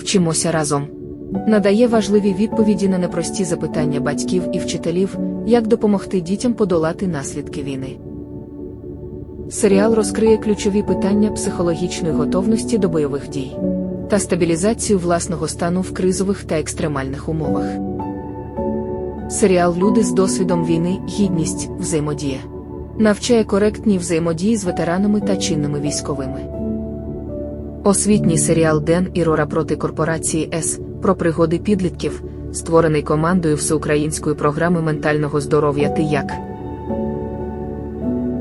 Вчимося разом. Надає важливі відповіді на непрості запитання батьків і вчителів, як допомогти дітям подолати наслідки війни. Серіал розкриє ключові питання психологічної готовності до бойових дій та стабілізацію власного стану в кризових та екстремальних умовах. Серіал Люди з досвідом війни, гідність, взаємодія навчає коректній взаємодії з ветеранами та чинними військовими. Освітній серіал Ден і Рора проти корпорації С про пригоди підлітків, створений командою всеукраїнської програми ментального здоров'я Ти як.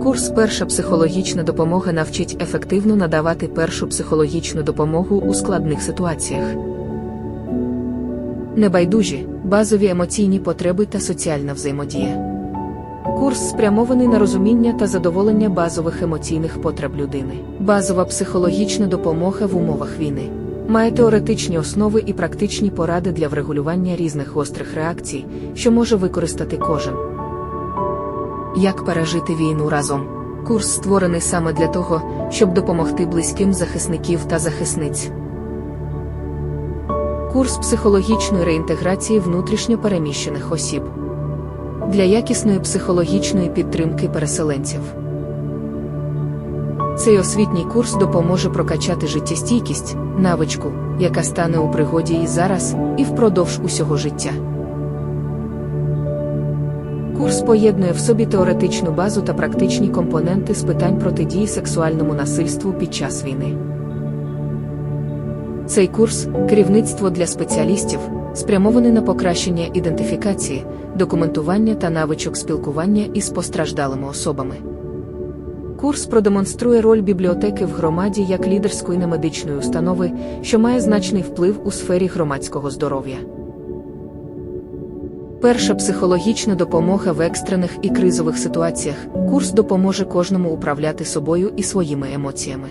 Курс Перша психологічна допомога навчить ефективно надавати першу психологічну допомогу у складних ситуаціях. Небайдужі, базові емоційні потреби та соціальна взаємодія. Курс спрямований на розуміння та задоволення базових емоційних потреб людини. Базова психологічна допомога в умовах війни. Має теоретичні основи і практичні поради для врегулювання різних гострих реакцій, що може використати кожен. Як пережити війну разом? Курс створений саме для того, щоб допомогти близьким захисників та захисниць. Курс психологічної реінтеграції внутрішньо переміщених осіб для якісної психологічної підтримки переселенців. Цей освітній курс допоможе прокачати життєстійкість, навичку, яка стане у пригоді і зараз, і впродовж усього життя. Курс поєднує в собі теоретичну базу та практичні компоненти з питань протидії сексуальному насильству під час війни. Цей курс керівництво для спеціалістів, спрямований на покращення ідентифікації, документування та навичок спілкування із постраждалими особами. Курс продемонструє роль бібліотеки в громаді як лідерської немедичної установи, що має значний вплив у сфері громадського здоров'я. Перша психологічна допомога в екстрених і кризових ситуаціях. Курс допоможе кожному управляти собою і своїми емоціями.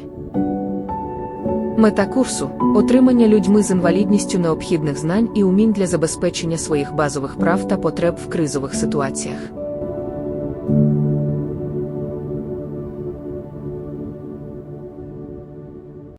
Мета курсу отримання людьми з інвалідністю необхідних знань і умінь для забезпечення своїх базових прав та потреб в кризових ситуаціях.